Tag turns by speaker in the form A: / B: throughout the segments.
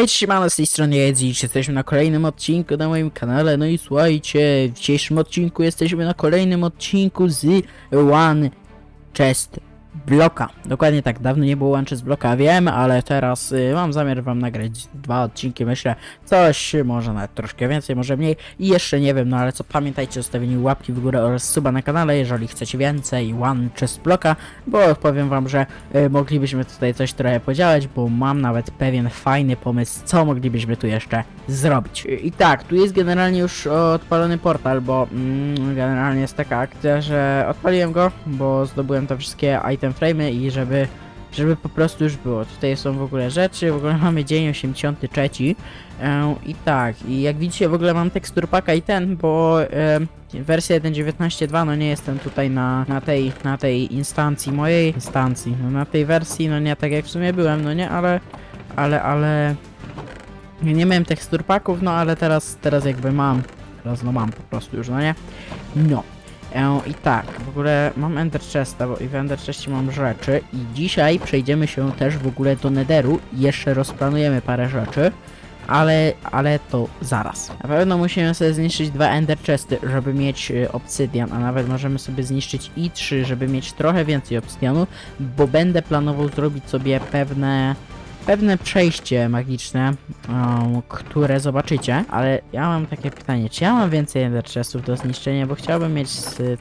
A: Hej, siemano, z tej strony Jedzik, jesteśmy na kolejnym odcinku na moim kanale, no i słuchajcie, w dzisiejszym odcinku jesteśmy na kolejnym odcinku z One Chest Bloka. Dokładnie tak, dawno nie było One Chest Bloka, wiem, ale teraz y, mam zamiar wam nagrać dwa odcinki, myślę, coś, może nawet troszkę więcej, może mniej i jeszcze nie wiem, no ale co, pamiętajcie o zostawieniu łapki w górę oraz suba na kanale, jeżeli chcecie więcej One Chest Bloka, bo powiem wam, że y, moglibyśmy tutaj coś trochę podziałać, bo mam nawet pewien fajny pomysł, co moglibyśmy tu jeszcze zrobić. I, i tak, tu jest generalnie już odpalony portal, bo mm, generalnie jest taka akcja, że odpaliłem go, bo zdobyłem te wszystkie item frame'y i żeby żeby po prostu już było. Tutaj są w ogóle rzeczy, w ogóle mamy dzień 83 e, i tak, i jak widzicie w ogóle mam tekstur paka i ten, bo e, wersja 1.19.2 no nie jestem tutaj na, na tej na tej instancji mojej instancji, no na tej wersji no nie tak jak w sumie byłem, no nie, ale ale ale nie, nie miałem tekstur paków, no ale teraz teraz jakby mam, teraz no mam po prostu już, no nie. No. E, I tak, w ogóle mam Ender Chesta, bo i w Ender Chestie mam rzeczy i dzisiaj przejdziemy się też w ogóle do Netheru i jeszcze rozplanujemy parę rzeczy, ale, ale to zaraz. Na pewno musimy sobie zniszczyć dwa Ender Chesty, żeby mieć y, obsydian, a nawet możemy sobie zniszczyć i trzy, żeby mieć trochę więcej obsydianu, bo będę planował zrobić sobie pewne pewne przejście magiczne, um, które zobaczycie, ale ja mam takie pytanie, czy ja mam więcej Ender Chestów do zniszczenia, bo chciałbym mieć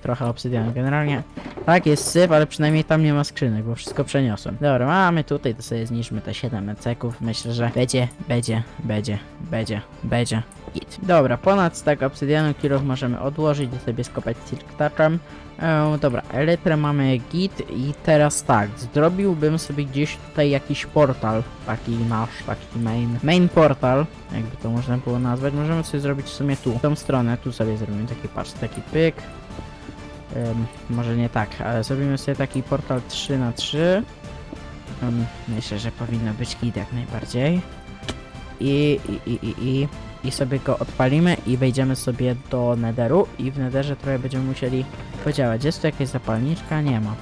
A: trochę obsydianu. Generalnie tak, jest syf, ale przynajmniej tam nie ma skrzynek, bo wszystko przeniosłem. Dobra, mamy tutaj, to sobie zniszczmy te 7 eceków, myślę, że będzie, będzie, będzie, będzie, będzie. Git. Dobra, ponad stack obsydianu, kilów możemy odłożyć i sobie skopać silk touchem. E, dobra, elytrę mamy git i teraz tak, zrobiłbym sobie gdzieś tutaj jakiś portal, taki nasz, taki main, main portal, jakby to można było nazwać, możemy sobie zrobić w sumie tu, w tą stronę, tu sobie zrobimy taki, patrz, taki pyk, Em, może nie tak, ale zrobimy sobie taki portal 3 na 3 um, myślę, że powinno być git jak najbardziej. I, i, i, i, i i sobie go odpalimy i wejdziemy sobie do netheru i w netherze trochę będziemy musieli podziałać. Jest tu jakaś zapalniczka? Nie ma.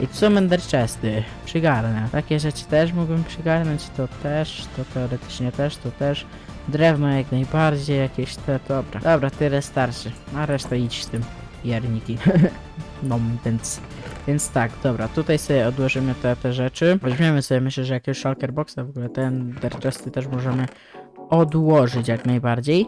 A: I tu są ender chesty. Przygarnę. Takie rzeczy też mógłbym przygarnąć, to też, to teoretycznie też, to też. Drewno jak najbardziej, jakieś te, dobra. Dobra, tyle starczy. A resztę idź z tym, jarniki. no, więc... Więc tak, dobra, tutaj sobie odłożymy te, te rzeczy. Weźmiemy sobie, myślę, że jakiegoś shulker boxa, w ogóle ten ender chesty też możemy odłożyć jak najbardziej.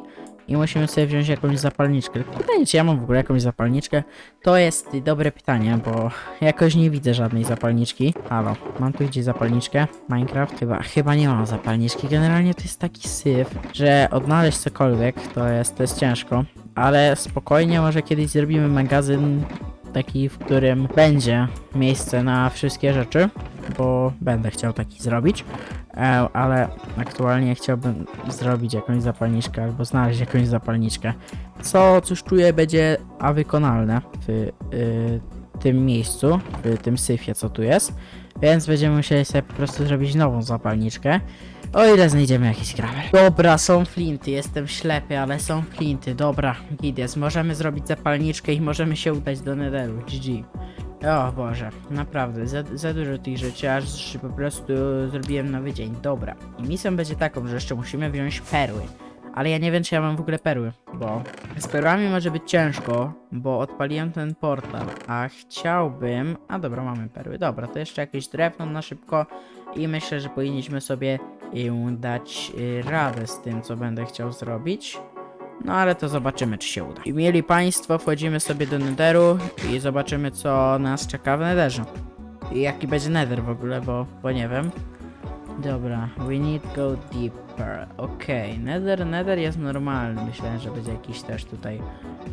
A: I musimy sobie wziąć jakąś zapalniczkę. Pytanie, czy ja mam w ogóle jakąś zapalniczkę? To jest dobre pytanie, bo jakoś nie widzę żadnej zapalniczki. Halo, mam tu gdzieś zapalniczkę? Minecraft? Chyba, chyba nie mam zapalniczki. Generalnie to jest taki syf, że odnaleźć cokolwiek to jest, to jest ciężko. Ale spokojnie, może kiedyś zrobimy magazyn taki, w którym będzie miejsce na wszystkie rzeczy, bo będę chciał taki zrobić. E, ale aktualnie chciałbym zrobić jakąś zapalniczkę albo znaleźć jakąś zapalniczkę. Co, cóż czuję, będzie a wykonalne w y, tym miejscu, w tym syfie, co tu jest. Więc będziemy musieli sobie po prostu zrobić nową zapalniczkę. O ile znajdziemy jakiś gravel. Dobra, są flinty, jestem ślepy, ale są flinty. Dobra, git jest. Możemy zrobić zapalniczkę i możemy się udać do Netheru. GG. O Boże, naprawdę, za, za dużo tych rzeczy, aż po prostu zrobiłem nowy dzień. Dobra, i misją będzie taką, że jeszcze musimy wziąć perły. Ale ja nie wiem, czy ja mam w ogóle perły, bo z perłami może być ciężko, bo odpaliłem ten portal, a chciałbym... A dobra, mamy perły, dobra, to jeszcze jakieś drewno na szybko i myślę, że powinniśmy sobie ją dać y, radę z tym, co będę chciał zrobić. No ale to zobaczymy, czy się uda. I mieli Państwo, wchodzimy sobie do Netheru i zobaczymy, co nas czeka w Netherze. I jaki będzie Nether w ogóle, bo, bo nie wiem. Dobra, we need go deeper. Okej, Nether, Nether jest normalny. Myślałem, że będzie jakiś też tutaj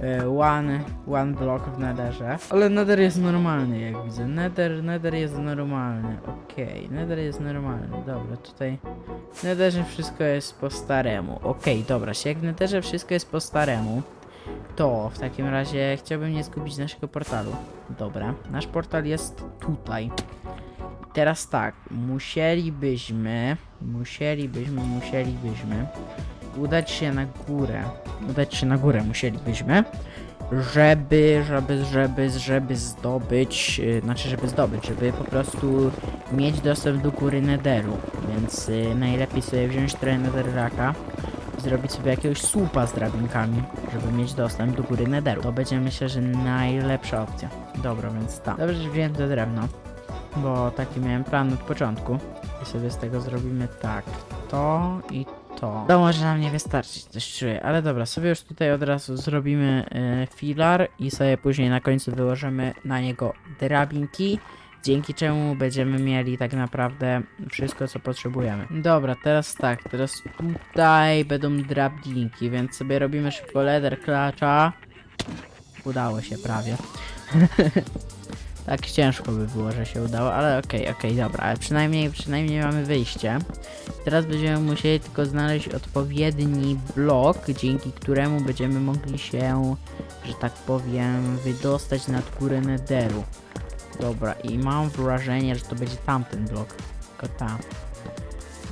A: e, one, one block w Netherze. Ale Nether jest normalny, jak widzę. Nether, Nether jest normalny. Okej, Nether jest normalny. Dobra, tutaj w Netherze wszystko jest po staremu. Okej, dobra, jak w Netherze wszystko jest po staremu, to w takim razie chciałbym nie zgubić naszego portalu. Dobra, nasz portal jest tutaj. Teraz tak, musielibyśmy, musielibyśmy, musielibyśmy udać się na górę. Udać się na górę musielibyśmy, żeby, żeby, żeby, żeby zdobyć, yy, znaczy żeby zdobyć, żeby po prostu mieć dostęp do góry Netheru, więc y, najlepiej sobie wziąć trochę Netherracka, zrobić sobie jakiegoś słupa z drabinkami, żeby mieć dostęp do góry Netheru. To będzie myślę, że najlepsza opcja. Dobra, więc tak. Dobrze, że wziąłem to drewno, bo taki miałem plan od początku. I sobie z tego zrobimy tak, to i to. To może nam nie wystarczyć, coś czuję, ale dobra, sobie już tutaj od razu zrobimy y, filar i sobie później na końcu wyłożymy na niego drabinki, dzięki czemu będziemy mieli tak naprawdę wszystko, co potrzebujemy. Dobra, teraz tak, teraz tutaj będą drabinki, więc sobie robimy szybko leather klacza. Udało się prawie. Tak ciężko by było, że się udało, ale okej, okej, dobra, ale przynajmniej, przynajmniej mamy wyjście. Teraz będziemy musieli tylko znaleźć odpowiedni blok, dzięki któremu będziemy mogli się, że tak powiem, wydostać nad górę Netheru. Dobra, i mam wrażenie, że to będzie tamten blok, tylko tam.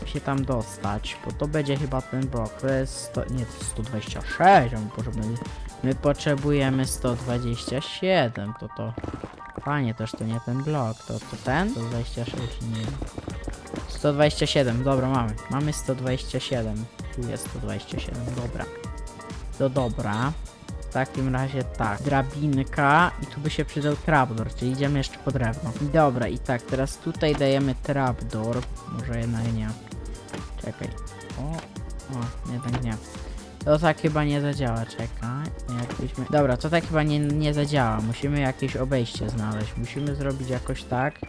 A: Się tam dostać, bo to będzie chyba ten blok, to jest 100, nie, to jest 126, a my potrzebujemy, my potrzebujemy 127, to to... Panie, toż to nie ten blok, to, to ten? 126, nie wiem. 127, dobra, mamy. Mamy 127. Tu jest 127, dobra. To dobra. W takim razie tak, drabinka i tu by się przydał trapdoor, czyli idziemy jeszcze po drewno. Dobra, i tak, teraz tutaj dajemy trapdoor. Może jednak nie. Czekaj. O, o, jednak nie. To tak chyba nie zadziała, czekaj. Jakbyśmy... Dobra, to tak chyba nie, nie zadziała. Musimy jakieś obejście znaleźć. Musimy zrobić jakoś tak,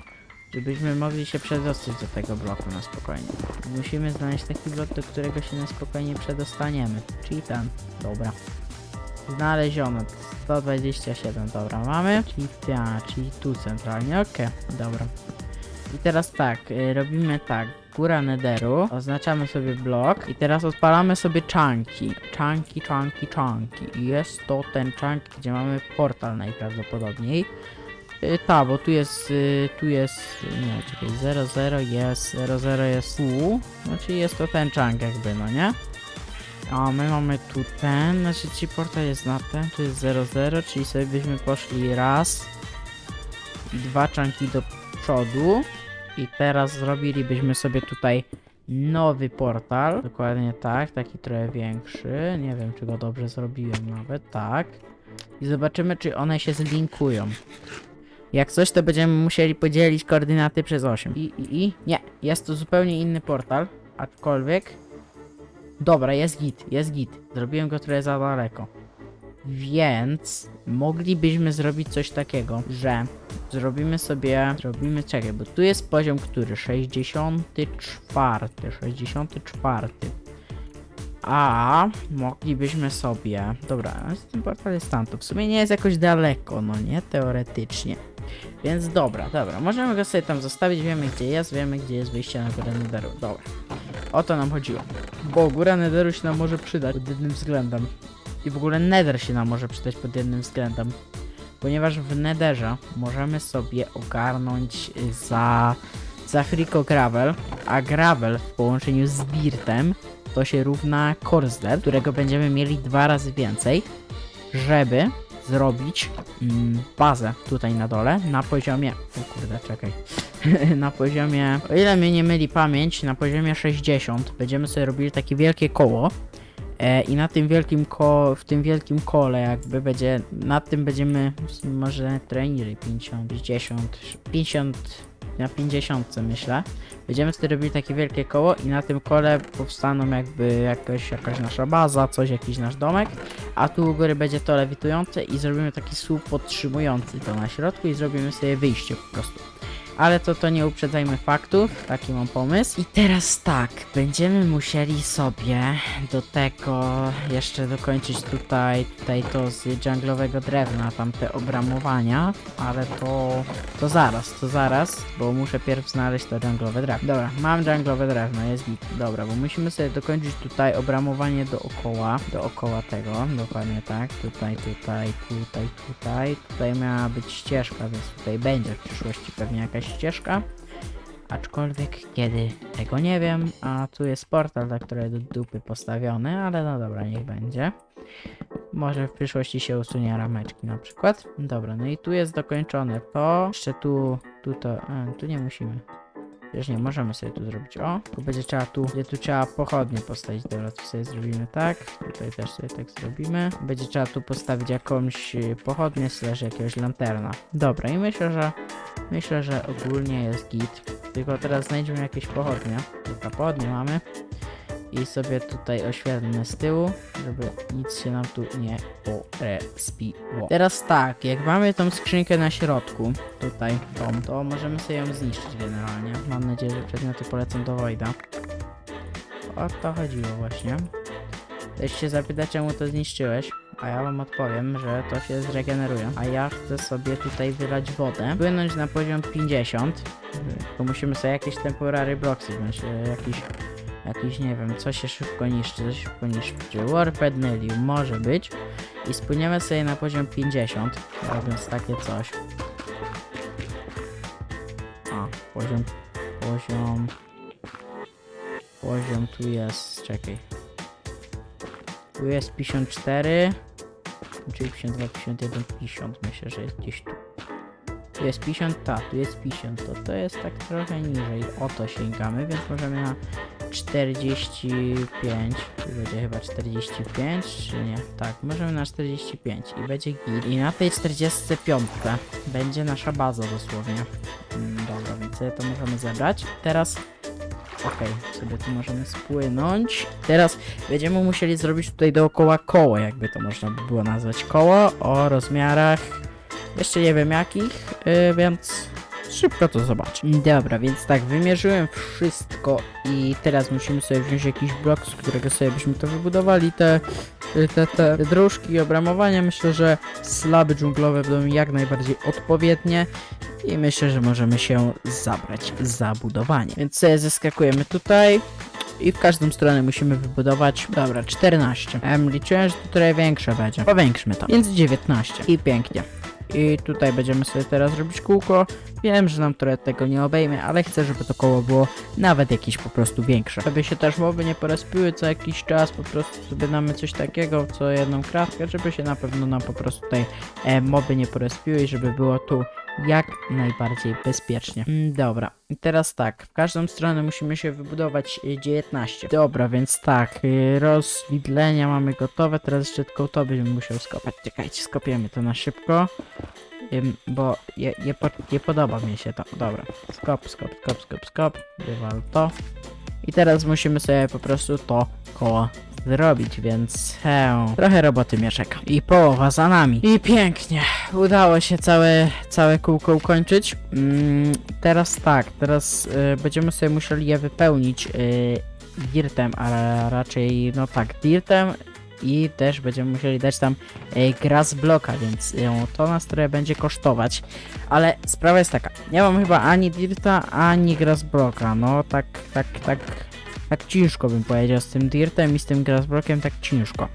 A: żebyśmy mogli się przedostać do tego bloku na spokojnie. Musimy znaleźć taki blok, do którego się na spokojnie przedostaniemy. Czyli ten. Dobra. Znaleziono. 127, dobra, mamy. Czyli ta, czyli tu centralnie, okej, dobra. I teraz tak, y, robimy tak. Góra Netheru, oznaczamy sobie blok i teraz odpalamy sobie chunki. Chunki, chunki, chunki. I jest to ten chunk, gdzie mamy portal najprawdopodobniej. Y, ta, bo tu jest, y, tu jest, nie, czekaj, 00 jest, 00 jest tu, znaczy jest to ten chunk jakby, no nie? A my mamy tu ten, znaczy ci portal jest na ten, tu jest 00, czyli sobie byśmy poszli raz dwa chunki do przodu i teraz zrobilibyśmy sobie tutaj nowy portal, dokładnie tak, taki trochę większy, nie wiem czy go dobrze zrobiłem nawet, tak. I zobaczymy czy one się zlinkują. Jak coś, to będziemy musieli podzielić koordynaty przez 8. I, i, i? Nie, jest to zupełnie inny portal, aczkolwiek... Dobra, jest git, jest git. Zrobiłem go trochę za daleko. Więc moglibyśmy zrobić coś takiego, że zrobimy sobie, zrobimy, czekaj, bo tu jest poziom który? 64, 64. A moglibyśmy sobie, dobra, ten portal jest tam, to w sumie nie jest jakoś daleko, no nie, teoretycznie. Więc dobra, dobra, możemy go sobie tam zostawić, wiemy gdzie jest, wiemy gdzie jest wyjście na górę Netheru, dobra. O to nam chodziło. Bo góra Netheru się nam może przydać pod jednym względem. I w ogóle Nether się nam może przydać pod jednym względem. Ponieważ w Netherze możemy sobie ogarnąć za, za Frico Gravel, a Gravel w połączeniu z Dirtem to się równa Korsler, którego będziemy mieli dwa razy więcej, żeby zrobić mm, bazę tutaj na dole na poziomie. O kurde, czekaj. na poziomie. O ile mnie nie myli pamięć, na poziomie 60 będziemy sobie robili takie wielkie koło. E, I na tym wielkim ko w tym wielkim kole jakby będzie, nad tym będziemy może niżej, 50, 50, 50, na 50 myślę. Będziemy wtedy robili takie wielkie koło i na tym kole powstaną jakby jakaś, jakaś nasza baza, coś, jakiś nasz domek, a tu u góry będzie to lewitujące i zrobimy taki słup podtrzymujący to na środku i zrobimy sobie wyjście po prostu. Ale to to nie uprzedzajmy faktów, taki mam pomysł. I teraz tak, będziemy musieli sobie do tego jeszcze dokończyć tutaj, tutaj to z dżunglowego drewna, tamte obramowania, ale to, to zaraz, to zaraz, bo muszę pierw znaleźć to dżunglowe drewno. Dobra, mam dżunglowe drewno, jest git. Dobra, bo musimy sobie dokończyć tutaj obramowanie dookoła, dookoła tego, dokładnie tak, tutaj, tutaj, tutaj, tutaj, tutaj miała być ścieżka, więc tutaj będzie w przyszłości pewnie jakaś ścieżka. Aczkolwiek kiedy tego nie wiem, a tu jest portal, dla której do dupy postawiony, ale no dobra, niech będzie. Może w przyszłości się usunie rameczki na przykład. Dobra, no i tu jest dokończone to. Jeszcze tu, tu to, a, tu nie musimy. Przecież nie możemy sobie tu zrobić. O, tu będzie trzeba tu, będzie tu trzeba pochodnie postawić. Dobra, tu sobie zrobimy tak. Tutaj też sobie tak zrobimy. Będzie trzeba tu postawić jakąś y, pochodnię, slash jakiegoś lanterna. Dobra, i myślę, że myślę, że ogólnie jest git. Tylko teraz znajdziemy jakieś pochodnie. Dobra, pochodnie mamy. I sobie tutaj oświetlmy z tyłu, żeby nic się nam tu nie porespiło. Teraz tak, jak mamy tą skrzynkę na środku, tutaj, tą, to możemy sobie ją zniszczyć generalnie. Mam nadzieję, że przedmioty polecą do Wojda. O to chodziło właśnie. Też się zapyta, czemu to zniszczyłeś. A ja wam odpowiem, że to się zregeneruje. A ja chcę sobie tutaj wylać wodę. Płynąć na poziom 50. To musimy sobie jakieś temporary blocksy wziąć. e, Jakiś, jakiś, nie wiem, co się szybko niszczy, co szybko niszczy. Warped Nelium może być. I spłyniemy sobie na poziom 50, robiąc takie coś. A, poziom, poziom, poziom tu jest, czekaj. Tu jest 54, czyli 52, 51, 50, myślę, że jest gdzieś tu. Tu jest 50, tak, tu jest 50, to to jest tak trochę niżej, o to sięgamy, więc możemy na 45, tu będzie chyba 45, czy nie? Tak, możemy na 45 i będzie git. I na tej 45 będzie nasza baza dosłownie. Mm, dobra, więc to możemy zebrać. Teraz Okej, sobie tu możemy spłynąć. Teraz będziemy musieli zrobić tutaj dookoła koło, jakby to można by było nazwać. Koło o rozmiarach jeszcze nie wiem jakich, yy, więc szybko to zobaczę. Dobra, więc tak, wymierzyłem wszystko i teraz musimy sobie wziąć jakiś blok, z którego sobie byśmy to wybudowali. Te, te, te, te dróżki i obramowania, myślę, że slaby dżunglowe będą jak najbardziej odpowiednie i myślę, że możemy się zabrać za budowanie. Więc sobie zeskakujemy tutaj i w każdą stronę musimy wybudować, dobra, 14. Em, liczyłem, że to trochę większe będzie. Powiększmy to. Więc 19. I pięknie. I tutaj będziemy sobie teraz robić kółko. Wiem, że nam trochę tego nie obejmie, ale chcę, żeby to koło było nawet jakieś po prostu większe. Żeby się też moby nie porespiły co jakiś czas, po prostu sobie damy coś takiego, co jedną kratkę, żeby się na pewno nam po prostu tutaj e, nie porespiły i żeby było tu jak najbardziej bezpiecznie. Mm, Dobra, teraz tak, w każdą stronę musimy się wybudować y, 19. Dobra, więc tak, y, rozwidlenia mamy gotowe, teraz jeszcze tylko to będziemy musiał skopać. Czekajcie, skopiemy to na szybko, bo je, je, po, nie podoba mi się to. Dobra, skop, skop, skop, skop, skop, wywal to. I teraz musimy sobie po prostu to koło zrobić, więc he, trochę roboty mnie czeka. I połowa za nami. I pięknie, udało się całe, całe kółko ukończyć. Mm, teraz tak, teraz y, będziemy sobie musieli je wypełnić y, dirtem, a raczej, no tak, dirtem i też będziemy musieli dać tam y, grass bloka, więc to nas trochę będzie kosztować. Ale sprawa jest taka, nie mam chyba ani dirta, ani grass bloka, no tak, tak, tak, tak ciężko bym powiedział z tym dirtem i z tym grassblockiem tak ciężko.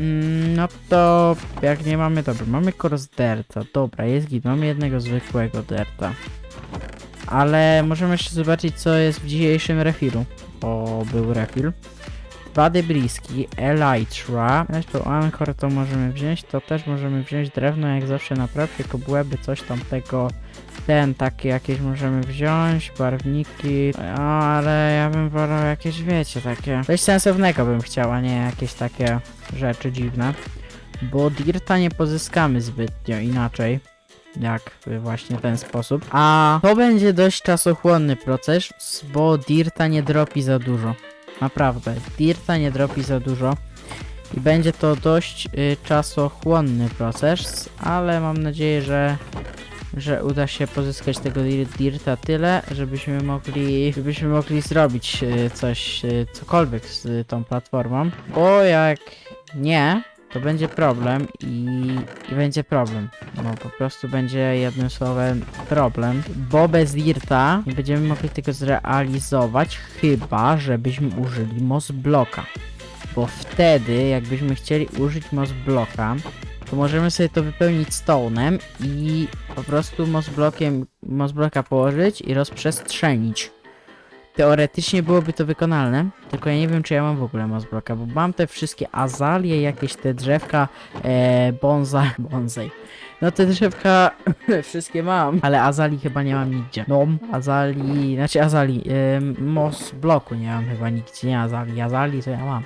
A: Mm, no to jak nie mamy, dobra, mamy kors derta, dobra, jest git, mamy jednego zwykłego derta. Ale możemy jeszcze zobaczyć co jest w dzisiejszym refilu. O, był refil. Dwa debriski, elytra, to anchor to możemy wziąć, to też możemy wziąć drewno jak zawsze naprawcie, kobłęby, coś tam tego, ten takie jakieś możemy wziąć, barwniki, o, ale ja bym wolał jakieś, wiecie, takie, coś sensownego bym chciał, a nie jakieś takie rzeczy dziwne, bo dirta nie pozyskamy zbytnio inaczej. Jak właśnie ten sposób. A to będzie dość czasochłonny proces, bo dirta nie dropi za dużo. Naprawdę, dirta nie dropi za dużo. I będzie to dość y, czasochłonny proces, ale mam nadzieję, że że uda się pozyskać tego dir- dirta tyle, żebyśmy mogli, żebyśmy mogli zrobić y, coś, y, cokolwiek z y, tą platformą, bo jak nie, to będzie problem i, i będzie problem. No po prostu będzie jednym słowem problem, bo bez dirta nie będziemy mogli tego zrealizować, chyba żebyśmy użyli moss bloka. Bo wtedy, jakbyśmy chcieli użyć moss bloka, to możemy sobie to wypełnić stone'em i po prostu moss bloka położyć i rozprzestrzenić. Teoretycznie byłoby to wykonalne, tylko ja nie wiem, czy ja mam w ogóle Mosbloka, bo mam te wszystkie azalie, jakieś te drzewka, e, bonsai, bonsai. No te drzewka wszystkie mam, ale azali chyba nie mam nigdzie. No, azali, znaczy azali, e, mos bloku nie mam chyba nigdzie, nie azali, azali to ja mam.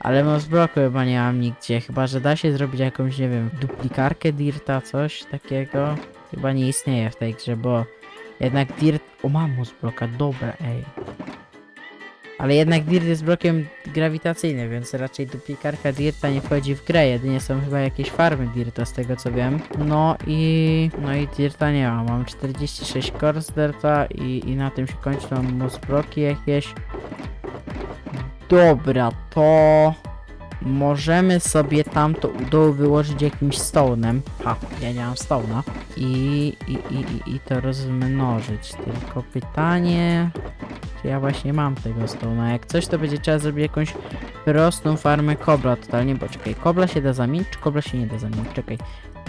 A: Ale mos bloku chyba nie mam nigdzie, chyba że da się zrobić jakąś, nie wiem, duplikarkę dirta, coś takiego. Chyba nie istnieje w tej grze, bo jednak dirt... O, mam mos bloka, dobra, ej. Ale jednak dirt jest blokiem grawitacyjnym, więc raczej duplikarka dirta nie wchodzi w grę. Jedynie są chyba jakieś farmy dirta z tego co wiem. No i... no i dirta nie mam. Mam 46 cores dirta i, i na tym się. Mam moss bloki jakieś. Dobra, to... Możemy sobie tamto u dołu wyłożyć jakimś stone'em. Ha, ja nie mam stone'a. I, i, i, i, to rozmnożyć. Tylko pytanie... Czy ja właśnie mam tego stone'a? Jak coś, to będzie trzeba zrobić jakąś prostą farmę kobla totalnie, bo czekaj, kobla się da zamienić, czy kobla się nie da zamienić? Czekaj,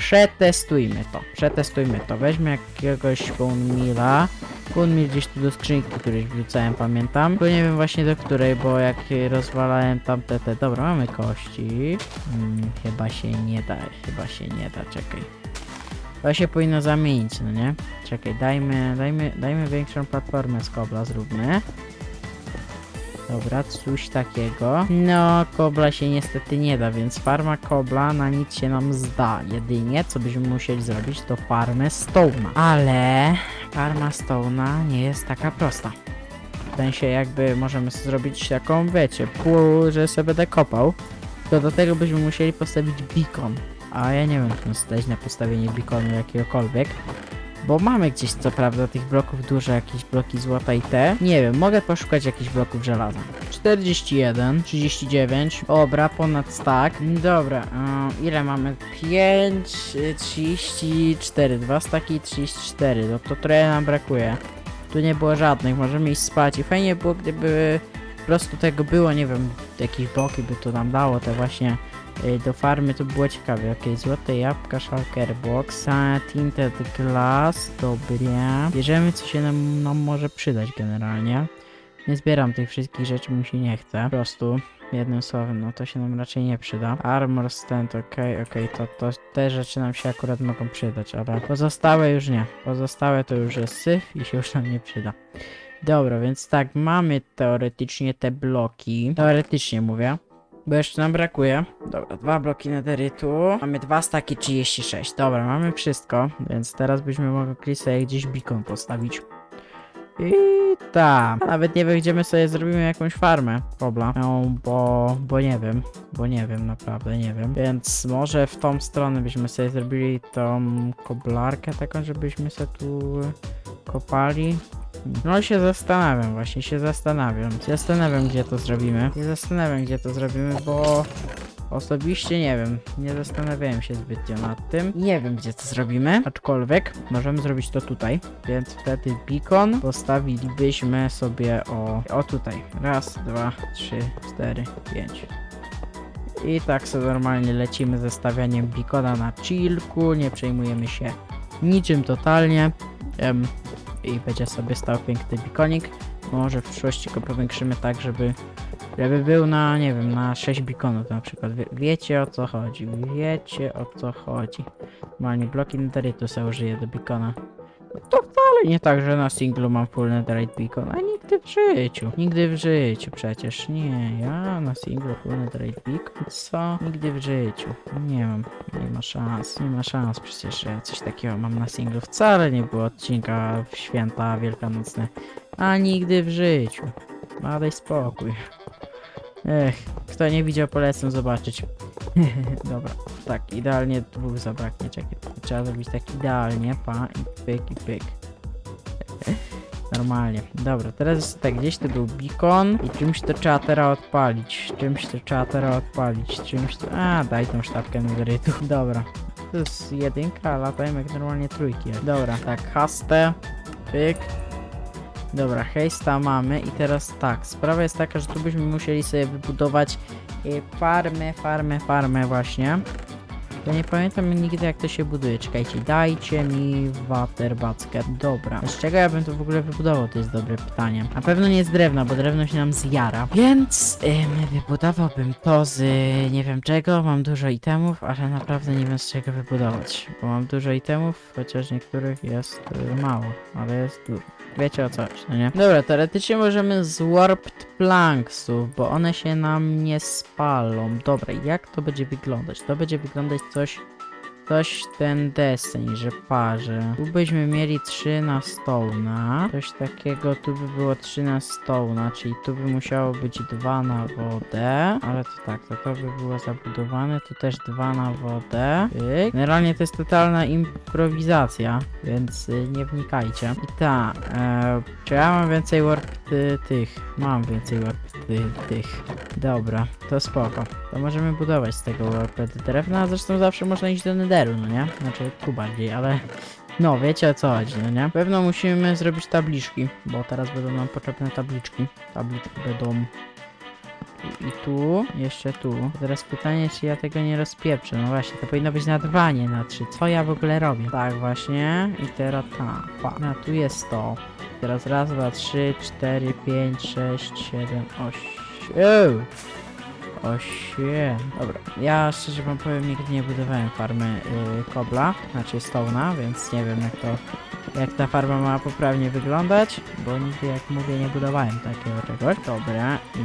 A: przetestujmy to, przetestujmy to. Weźmy jakiegoś bone Bone gdzieś tu do skrzynki któryś wrzucałem, pamiętam. Tylko nie wiem właśnie do której, bo jak rozwalałem tamte te... Dobra, mamy kości. Hmm, chyba się nie da, chyba się nie da, czekaj. To się powinno zamienić, no nie? Czekaj, dajmy, dajmy, dajmy większą platformę z kobla, zróbmy. Dobra, coś takiego. No, kobla się niestety nie da, więc farma kobla na nic się nam zda. Jedynie, co byśmy musieli zrobić, to farmę stone'a. Ale farma stone'a nie jest taka prosta. W sensie jakby możemy zrobić taką, wiecie, pół, że sobie będę kopał. To do tego byśmy musieli postawić beacon. A ja nie wiem, czy nas stać na postawienie beaconu jakiegokolwiek. Bo mamy gdzieś co prawda tych bloków dużo, jakieś bloki złota i te. Nie wiem, mogę poszukać jakichś bloków żelaza. 41, 39, obra, ponad stack. Dobra, y, ile mamy? 5, y, 34, 2 staki i 34, no to trochę nam brakuje. Tu nie było żadnych, możemy iść spać i fajnie było, gdyby po prostu tego było, nie wiem, jakieś bloki by to nam dało, te właśnie do farmy to było ciekawe. Okej, złote jabłka, shulker box, tinted glass, dobra. Bierzemy co się nam, nam może przydać generalnie. Nie zbieram tych wszystkich rzeczy, mi się nie chce. Po prostu, jednym słowem, no to się nam raczej nie przyda. Armor stand, okej, okej, to, to te rzeczy nam się akurat mogą przydać, ale pozostałe już nie. Pozostałe to już jest syf i się już nam nie przyda. Dobra, więc tak, mamy teoretycznie te bloki. Teoretycznie mówię. Bo jeszcze nam brakuje. Dobra, dwa bloki nederytu. Mamy dwa staki 36. Dobra, mamy wszystko. Więc teraz byśmy mogli sobie gdzieś beacon postawić. I tak. Nawet nie wiem, gdzie my sobie zrobimy jakąś farmę. Kobla. No, bo, bo nie wiem. Bo nie wiem, naprawdę nie wiem. Więc może w tą stronę byśmy sobie zrobili tą koblarkę taką, żebyśmy sobie tu kopali. No się zastanawiam, właśnie się zastanawiam. Zastanawiam gdzie to zrobimy. Nie zastanawiam gdzie to zrobimy, bo osobiście nie wiem. Nie zastanawiałem się zbytnio nad tym. Nie wiem gdzie to zrobimy, aczkolwiek możemy zrobić to tutaj. Więc wtedy beacon postawilibyśmy sobie o, o tutaj. Raz, dwa, trzy, cztery, pięć. I tak sobie normalnie lecimy ze stawianiem beacona na chillku, nie przejmujemy się niczym totalnie. I będzie sobie stał piękny bikonik. Może w przyszłości go powiększymy tak, żeby, żeby był na, nie wiem, na 6 bikonów na przykład. Wie, wiecie o co chodzi, wiecie o co chodzi. Normalnie bloki netherytu sobie użyję do bikona. To wcale nie tak, że na singlu mam full netherite beacon, a nigdy w życiu. Nigdy w życiu przecież, nie, ja na singlu full netherite beacon, co? Nigdy w życiu. Nie mam, nie ma szans, nie ma szans przecież, że coś takiego mam na singlu. Wcale nie było odcinka w święta wielkanocne, a nigdy w życiu. Ma daj spokój. Ech, kto nie widział polecam zobaczyć. Dobra, tak, idealnie dwóch zabraknie, czekaj, trzeba zrobić tak idealnie, pa, i pyk, i pyk. Normalnie, dobra, teraz tak, gdzieś to był beacon i czymś to trzeba teraz odpalić, czymś to trzeba teraz odpalić, czymś to... A, daj tą sztabkę netherytu, dobra. To jest jedynka, latają jak normalnie trójki. Dobra, tak, haste, pyk, Dobra, hejsta mamy i teraz tak, sprawa jest taka, że tu byśmy musieli sobie wybudować y, farmę, farmę, farmę właśnie. Ja nie pamiętam nigdy jak to się buduje. Czekajcie, dajcie mi waterbackę. Dobra. Z czego ja bym to w ogóle wybudował? To jest dobre pytanie. Na pewno nie z drewna, bo drewno się nam zjara. Więc ym, wybudowałbym to z nie wiem czego. Mam dużo itemów, ale naprawdę nie wiem z czego wybudować. Bo mam dużo itemów, chociaż niektórych jest y, mało, ale jest dużo. Wiecie o co chodzi, no nie? Dobra, teoretycznie możemy z warped planksów, bo one się nam nie spalą. Dobra, jak to będzie wyglądać? To będzie wyglądać coś Coś ten deseń, że parze. Tu byśmy mieli 3 na stołna. Coś takiego tu by było 3 na stołna, czyli tu by musiało być 2 na wodę. Ale to tak, to to by było zabudowane. Tu też 2 na wodę. Pyk. Generalnie to jest totalna improwizacja, więc y, nie wnikajcie. I tak, e, czy ja mam więcej warp tych? Mam więcej warp tych. Dobra, to spoko. To możemy budować z tego warped drewna, zresztą zawsze można iść do nederu, no nie? Znaczy tu bardziej, ale... No, wiecie o co chodzi, no nie? Pewno musimy zrobić tabliczki, bo teraz będą nam potrzebne tabliczki. Tabliczki będą... Tu I tu, jeszcze tu. Teraz pytanie, czy ja tego nie rozpieprzę. No właśnie, to powinno być na dwa, nie na trzy. Co ja w ogóle robię? Tak, właśnie. I teraz. Pa. No, tu jest to. Teraz raz, dwa, trzy, cztery, pięć, sześć, siedem, osiem. Osiem. Dobra, ja szczerze wam powiem, nigdy nie budowałem farmy yy, kobla, znaczy stołna, więc nie wiem jak to, jak ta farma ma poprawnie wyglądać, bo nigdy jak mówię nie budowałem takiego czegoś. Dobra, i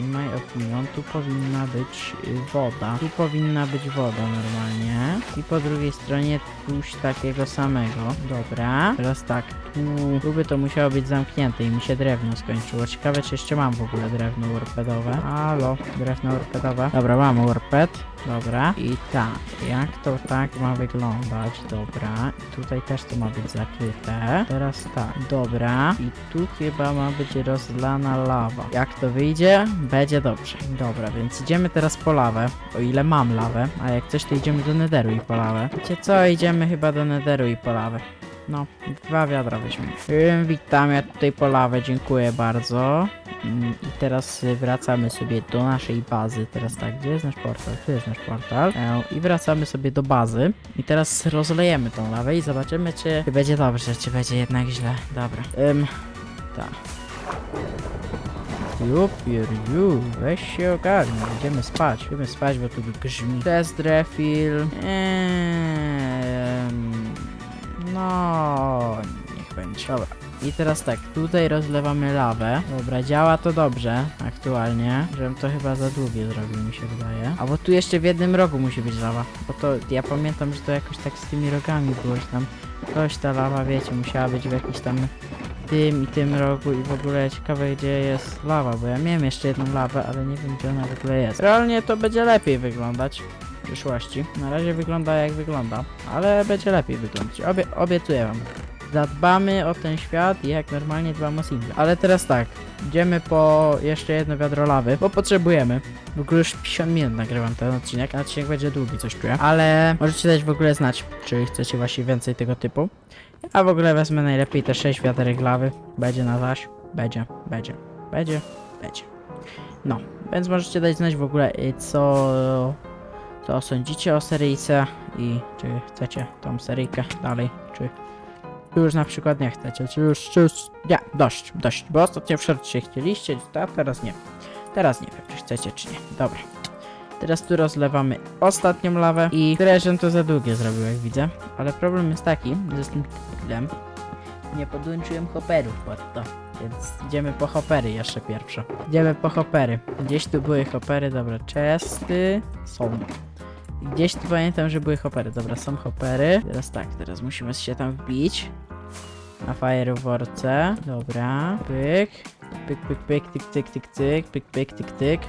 A: in my opinion tu powinna być y, woda. Tu powinna być woda normalnie. I po drugiej stronie coś takiego samego. Dobra, teraz tak, by to musiało być zamknięte i mi się drewno skończyło. Ciekawe czy jeszcze mam w ogóle drewno warpedowe. Halo, drewno warpedowe. Dobra, mam warped. Dobra. I tak, jak to tak ma wyglądać? Dobra. I tutaj też to ma być zakryte. Teraz tak, dobra. I tu chyba ma być rozlana lawa. Jak to wyjdzie? Będzie dobrze. Dobra, więc idziemy teraz po lawę. O ile mam lawę. A jak coś to idziemy do nederu i po lawę. Wiecie co? Idziemy chyba do nederu i po lawę. No, dwa wiadra weźmy. Ym, Witam, ja tutaj po lawę, dziękuję bardzo. Mm, I teraz wracamy sobie do naszej bazy. Teraz tak, gdzie jest nasz portal? Tu jest nasz portal. E, I wracamy sobie do bazy. I teraz rozlejemy tą lawę i zobaczymy, czy, będzie dobrze, czy będzie jednak źle. Dobra. Ym, tak. Jup, ju, weź się ogarnij, idziemy spać, idziemy spać, bo tu grzmi. Test refill. Eee, no, niech będzie. Dobra. I teraz tak, tutaj rozlewamy lawę. Dobra, działa to dobrze aktualnie. Żebym to chyba za długie zrobił, mi się wydaje. A bo tu jeszcze w jednym rogu musi być lawa. Bo to ja pamiętam, że to jakoś tak z tymi rogami było, że tam coś ta lawa, wiecie, musiała być w jakimś tam tym i tym rogu i w ogóle ciekawe gdzie jest lawa, bo ja miałem jeszcze jedną lawę, ale nie wiem gdzie ona w ogóle jest. Realnie to będzie lepiej wyglądać przyszłości. Na razie wygląda jak wygląda, ale będzie lepiej wyglądać. Obie obiecuję wam. Zadbamy o ten świat jak normalnie dbam o single. Ale teraz tak, idziemy po jeszcze jedno wiadro lawy, bo potrzebujemy. W ogóle już 50 minut nagrywam ten odcinek, a odcinek będzie długi, coś czuję. Ale możecie dać w ogóle znać, czy chcecie właśnie więcej tego typu. A w ogóle wezmę najlepiej te 6 wiaderek lawy. Będzie na zaś. Będzie, będzie, będzie, będzie. No, więc możecie dać znać w ogóle y, co, co sądzicie o seryjce i czy chcecie tą seryjkę dalej, czy, już na przykład nie chcecie, czy już, czy już, nie, dość, dość, bo ostatnio w chcieliście, a teraz nie. Teraz nie wiem, czy chcecie, czy nie. Dobra. Teraz tu rozlewamy ostatnią lawę i Treżem to za długie zrobił, jak widzę. Ale problem jest taki, że z tym tylem nie podłączyłem hopperów pod to. Więc idziemy po hoppery jeszcze pierwsze. Idziemy po hoppery. Gdzieś tu były hoppery, dobra, czesty są. Gdzieś tu pamiętam, że były hoppery. Dobra, są hoppery. Teraz tak, teraz musimy się tam wbić. Na fireworce. Dobra, pyk. Pyk, pyk, pyk, tyk, tyk, tyk, tyk, pyk, pyk, tyk, tyk.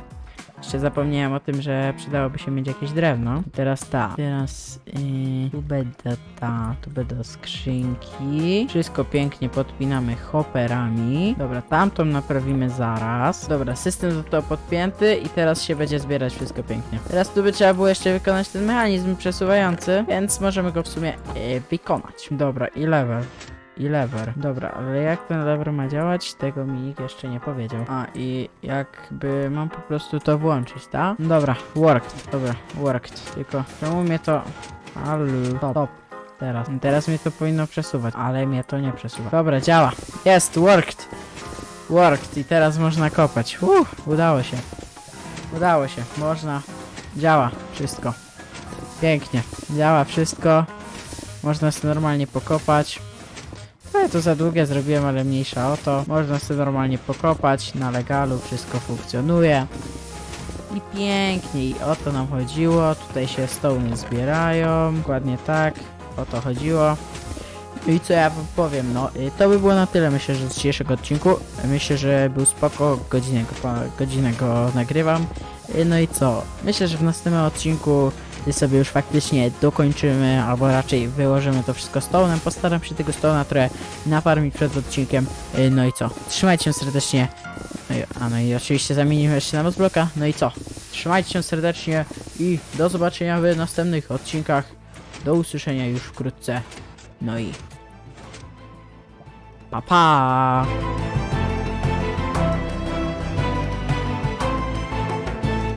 A: Jeszcze zapomniałem o tym, że przydałoby się mieć jakieś drewno. Teraz ta. Teraz yy, tu będę ta, tu będą skrzynki. Wszystko pięknie podpinamy hopperami. Dobra, tamtą naprawimy zaraz. Dobra, system został podpięty i teraz się będzie zbierać wszystko pięknie. Teraz tu by trzeba było jeszcze wykonać ten mechanizm przesuwający, więc możemy go w sumie yy, wykonać. Dobra, i level. I lever. Dobra, ale jak ten lever ma działać, tego mi nikt jeszcze nie powiedział. A, i jakby mam po prostu to włączyć, tak? Dobra, worked, dobra, worked. Tylko czemu mnie to... Alu, stop. Teraz. Teraz mnie to powinno przesuwać, ale mnie to nie przesuwa. Dobra, działa. Jest, worked. Worked i teraz można kopać. Uff, udało się. Udało się, można. Działa wszystko. Pięknie. Działa wszystko. Można sobie normalnie pokopać. No to za długie zrobiłem, ale mniejsza o to. Można sobie normalnie pokopać. Na legalu wszystko funkcjonuje. I pięknie, i o to nam chodziło. Tutaj się stołny zbierają. Dokładnie tak. O to chodziło. No I co ja powiem, no y, to by było na tyle myślę, że z dzisiejszego odcinku. Myślę, że był spoko, godzinę go, godzinę go nagrywam. Y, No i co? Myślę, że w następnym odcinku sobie już faktycznie dokończymy, albo raczej wyłożymy to wszystko stołem. Postaram się tego stołna trochę nafarmić przed odcinkiem. Y, No i co? Trzymajcie się serdecznie. No i, a no i oczywiście zamienimy jeszcze na Mozbloka. No i co? Trzymajcie się serdecznie i do zobaczenia w następnych odcinkach. Do usłyszenia już wkrótce. No i pa pa!